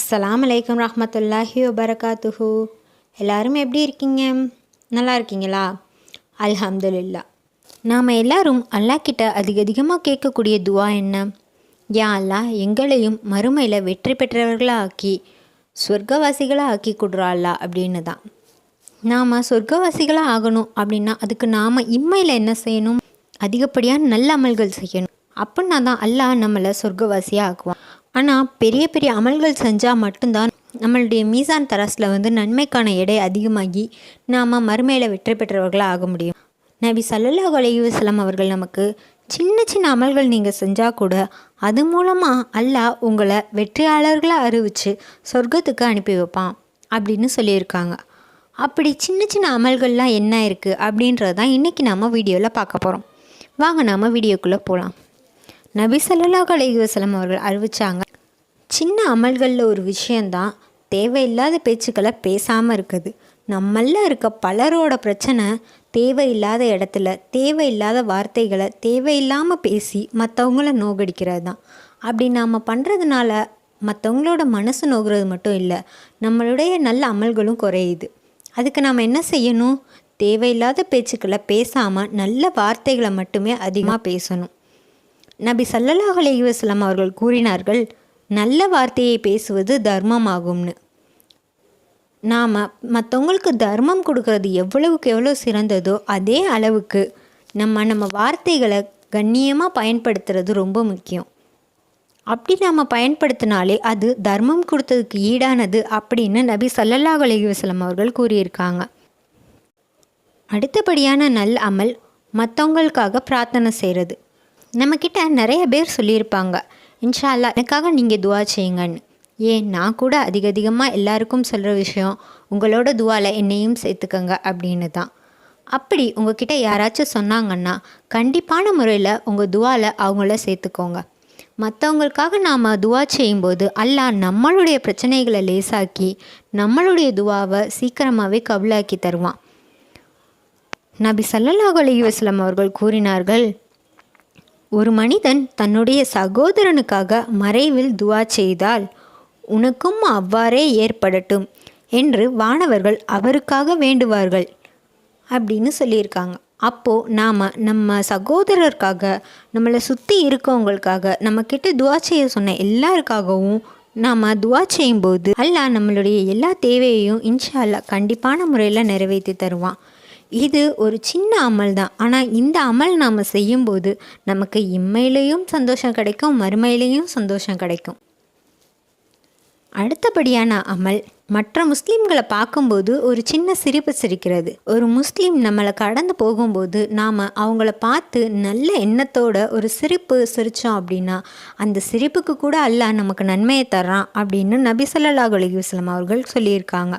அஸ்லாம் அலைக்கம் ரஹமத்துல்லாஹி வபரகாத்துஹு. எல்லோரும் எப்படி இருக்கீங்க? நல்லா இருக்கீங்களா? அல்ஹம்துலில்லா. நாம் எல்லாரும் அல்லாக்கிட்ட அதிக அதிகமாக கேட்கக்கூடிய துவா என்ன? யா அல்லாஹ் எங்களையும் மறுமையில் வெற்றி பெற்றவர்களாக ஆக்கி சொர்க்கவாசிகளாக ஆக்கி கொடுறா அல்லா அப்படின்னு தான். நாம் சொர்க்கவாசிகளாக ஆகணும் அப்படின்னா அதுக்கு நாம் இம்மையில் என்ன செய்யணும்? அதிகப்படியாக நல்ல அமல்கள் செய்யணும். அப்படின்னா தான் அல்லாஹ் நம்மளை சொர்க்கவாசியாக ஆக்குவான். ஆனால் பெரிய பெரிய அமல்கள் செஞ்சால் மட்டும்தான் நம்மளுடைய மீசான் தராஸில் வந்து நன்மைக்கான எடை அதிகமாகி நாம் மறுமையில் வெற்றி பெற்றவர்களாக ஆக முடியும். நபி சல்லல்லா அலைஹி அவர்கள் நமக்கு சின்ன சின்ன அமல்கள் நீங்கள் செஞ்சால் கூட அது மூலமாக அல்லாஹ் உங்களை வெற்றியாளர்களாக அறிவித்து சொர்க்கத்துக்கு அனுப்பி வைப்பான் அப்படின்னு சொல்லியிருக்காங்க. அப்படி சின்ன சின்ன அமல்கள்லாம் என்ன இருக்குது அப்படின்றது தான் இன்றைக்கி நம்ம வீடியோவில் பார்க்க போகிறோம் வாங்க நாம் வீடியோக்குள்ளே போகலாம் நபி சல்லாஹ் அலைஹி அவர்கள் அறிவிச்சாங்க சின்ன அமல்களில் ஒரு விஷயந்தான் தேவையில்லாத பேச்சுக்களை பேசாமல் இருக்குது. நம்மள இருக்க பலரோட பிரச்சனை தேவையில்லாத இடத்துல தேவையில்லாத வார்த்தைகளை தேவையில்லாமல் பேசி மற்றவங்கள நோகடிக்கிறது தான் அப்படி நாம் பண்ணுறதுனால மற்றவங்களோட மனசு நோகிறது மட்டும் இல்லை நம்மளுடைய நல்ல அமல்களும் குறையுது. அதுக்கு நாம் என்ன செய்யணும்? தேவையில்லாத பேச்சுக்களை பேசாமல் நல்ல வார்த்தைகளை மட்டுமே அதிகமாக பேசணும். நபி சல்லல்லாஹு அலைஹி அவர்கள் கூறினார்கள் நல்ல வார்த்தையை பேசுவது தர்மமாகும்னு. நாம் மற்றவங்களுக்கு தர்மம் கொடுக்கறது எவ்வளவுக்கு எவ்வளோ சிறந்ததோ அதே அளவுக்கு நம்ம நம்ம வார்த்தைகளை கண்ணியமாக பயன்படுத்துறது ரொம்ப முக்கியம். அப்படி நம்ம பயன்படுத்தினாலே அது தர்மம் கொடுத்ததுக்கு ஈடானது அப்படின்னு நபி சல்லல்லாஹு அலைஹி அவர்கள் கூறியிருக்காங்க. அடுத்தபடியான நல் அமல் மற்றவங்களுக்காக பிரார்த்தனை செய்கிறது நம்மக்கிட்ட நிறைய பேர் சொல்லியிருப்பாங்க. இன்ஷா அல்லாஹ் எனக்காக நீங்கள் துவா செய்யுங்கன்னு. ஏன்? நான் கூட அதிக அதிகமாக எல்லாருக்கும் சொல்கிற விஷயம் உங்களோட துவாவில் என்னையும் சேர்த்துக்கங்க அப்படின்னு தான். அப்படி உங்ககிட்ட யாராச்சும் சொன்னாங்கன்னா கண்டிப்பான முறையில் உங்கள் துவாவில் அவங்கள சேர்த்துக்கோங்க. மற்றவங்களுக்காக நாம் துவா செய்யும்போது அல்லாஹ் நம்மளுடைய பிரச்சனைகளை லேசாக்கி நம்மளுடைய துவாவை சீக்கிரமாகவே கபுலாக்கி தருவான். நபி சல்லல்லாஹு அலி வஸ்லம் அவர்கள் கூறினார்கள் ஒரு மனிதன் தன்னுடைய சகோதரனுக்காக மறைவில் துவா செய்தால் உனக்கும் அவ்வாறே ஏற்படட்டும் என்று வானவர்கள் அவருக்காக வேண்டுவார்கள் அப்படின்னு சொல்லியிருக்காங்க. அப்போது நாம் நம்ம சகோதரருக்காக நம்மளை சுற்றி இருக்கவங்களுக்காக நம்மக்கிட்ட துவா செய்ய சொன்ன எல்லாருக்காகவும் நாம் துவா செய்யும்போது அல்லா நம்மளுடைய எல்லா தேவையையும் இன்ஷா அல்லா கண்டிப்பான முறையில் நிறைவேற்றி தருவான். இது ஒரு சின்ன அமல் தான். ஆனால் இந்த அமல் நாம் செய்யும்போது நமக்கு இம்மையிலையும் சந்தோஷம் கிடைக்கும் மறுமையிலையும் சந்தோஷம் கிடைக்கும். அடுத்தபடியான அமல் மற்ற முஸ்லீம்களை பார்க்கும்போது ஒரு சின்ன சிரிப்பு சிரிக்கிறது. ஒரு முஸ்லீம் நம்மளை கடந்து போகும்போது நாம் அவங்கள பார்த்து நல்ல எண்ணத்தோட ஒரு சிரிப்பு சிரித்தோம் அப்படின்னா அந்த சிரிப்புக்கு கூட அல்ல நமக்கு நன்மையை தர்றான் அப்படின்னு நபி ஸல்லல்லாஹு அலி அவர்கள் சொல்லியிருக்காங்க.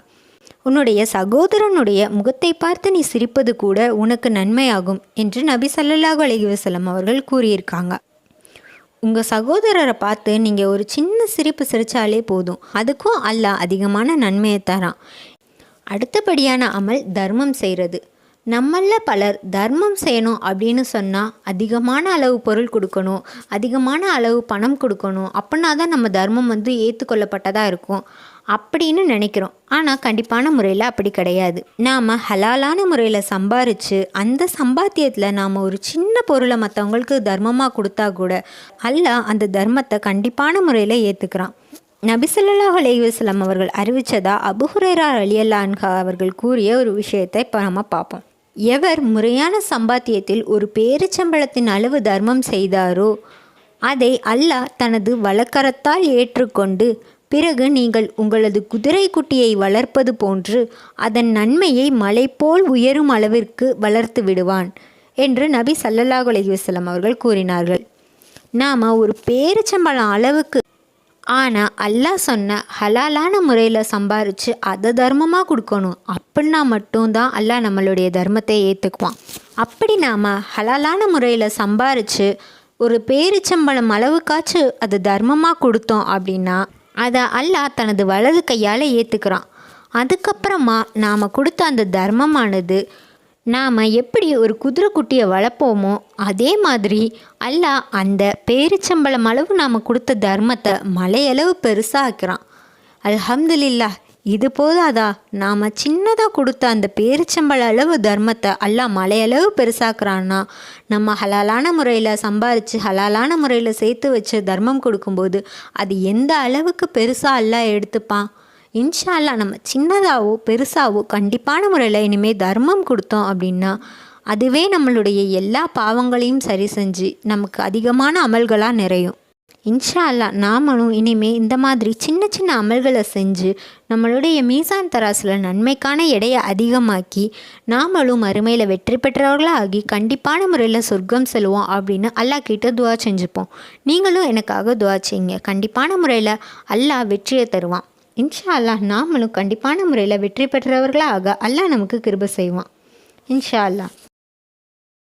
உன்னுடைய சகோதரனுடைய முகத்தை பார்த்து நீ சிரிப்பது கூட உனக்கு நன்மையாகும் என்று நபி ஸல்லல்லாஹு அலைஹி அவர்கள் கூறியிருக்காங்க. உங்கள் சகோதரரை பார்த்து நீங்கள் ஒரு சின்ன சிரிப்பு சிரித்தாலே போதும். அதுக்கும் அல்லாஹ் அதிகமான நன்மையை தரான். அடுத்தபடியான அமல் தர்மம் செய்கிறது நம்மள பலர் தர்மம் செய்யணும் அப்படின்னு சொன்னால் அதிகமான அளவு பொருள் கொடுக்கணும் அதிகமான அளவு பணம் கொடுக்கணும். அப்படின்னா தான் நம்ம தர்மம் வந்து ஏற்றுக்கொள்ளப்பட்டதாக இருக்கும் அப்படின்னு நினைக்கிறோம். ஆனால் கண்டிப்பான முறையில் அப்படி கிடையாது. நாம் ஹலாலான முறையில் சம்பாரித்து அந்த சம்பாத்தியத்தில் நாம் ஒரு சின்ன பொருளை மற்றவங்களுக்கு தர்மமாக கொடுத்தா கூட அல்ல அந்த தர்மத்தை கண்டிப்பான முறையில் ஏற்றுக்கிறான் நபிசல்லாஹ் அலைவாஸ்லாம் அவர்கள் அறிவித்ததா அபுஹுரேரா அலியல்லான்ஹா அவர்கள் கூறிய ஒரு விஷயத்தை இப்போ நம்ம பார்ப்போம். எவர் முறையான சம்பாத்தியத்தில் ஒரு பேரிச்சம்பளத்தின் அளவு தர்மம் செய்தாரோ அதை அல்லாஹ் தனது வழக்கரத்தால் ஏற்றுக்கொண்டு பிறகு நீங்கள் உங்களது குதிரை குட்டியை வளர்ப்பது போன்று அதன் நன்மையை மலை போல் உயரும் அளவிற்கு வளர்த்து விடுவான் என்று நபி சல்லல்லாஹ் அலைஹி வஸல்லம் அவர்கள் கூறினார்கள். நாம் ஒரு பேரிச்சம்பளம் அளவுக்கு ஆனால் அல்லாஹ் சொன்ன ஹலாலான முறையில் சம்பாரித்து அதை தர்மமாக கொடுக்கணும். அப்படின்னா மட்டும்தான் அல்லாஹ் நம்மளுடைய தர்மத்தை ஏற்றுக்குவான் அப்படி நாம் ஹலாலான முறையில் சம்பாரித்து ஒரு பேரிச்சம்பழம் அளவுக்காச்சும் அது தர்மமாக கொடுத்தோம் அப்படின்னா அதை அல்லாஹ் தனது வலது கையால் ஏற்றுக்கிறான் அதுக்கப்புறமா நாம் கொடுத்த அந்த தர்மமானது நாம் எப்படி ஒரு குதிரை குட்டியை வளர்ப்போமோ அதே மாதிரி அல்லாஹ் அந்த பேரிச்சம்பளம் அளவு நாம் கொடுத்த தர்மத்தை மலையளவு பெருசாக்கிறான். அல்ஹம்துலில்லா இது போதாதா? நாம் சின்னதாக கொடுத்த அந்த பேரிச்சம்பள அளவு தர்மத்தை அல்லாஹ் மலையளவு பெருசாக்குறான்னா நம்ம ஹலாலான முறையில் சம்பாரித்து ஹலாலான முறையில் சேர்த்து வச்சு தர்மம் கொடுக்கும்போது அது எந்த அளவுக்கு பெருசாக அல்லாஹ் எடுத்துப்பான்? இன்ஷால்லா நம்ம சின்னதாகவோ பெருசாகவோ கண்டிப்பான முறையில் இனிமேல் தர்மம் கொடுத்தோம் அப்படின்னா அதுவே நம்மளுடைய எல்லா பாவங்களையும் சரி செஞ்சு நமக்கு அதிகமான அமல்களாக நிறையும். இன்ஷா அல்லாஹ் நாமளும் இனிமே இந்த மாதிரி சின்ன சின்ன அமல்களை செஞ்சு நம்மளுடைய மீசான் தராசில் நன்மைக்கான எடையை அதிகமாக்கி நாமளும் மறுமையில் வெற்றி பெற்றவர்களாக ஆகி கண்டிப்பான முறையில் சொர்க்கம் செல்வோம் அப்படின்னு அல்லாஹ் கிட்ட துவா செஞ்சுப்போம். நீங்களும் எனக்காக துவா செய்யுங்க. கண்டிப்பான முறையில் அல்லாஹ் வெற்றியை தருவான். இன்ஷா அல்லாஹ் நாமளும் கண்டிப்பான முறையில் வெற்றி பெற்றவர்களாக அல்லாஹ் நமக்கு கிருப செய்வான். இன்ஷா அல்லாஹ்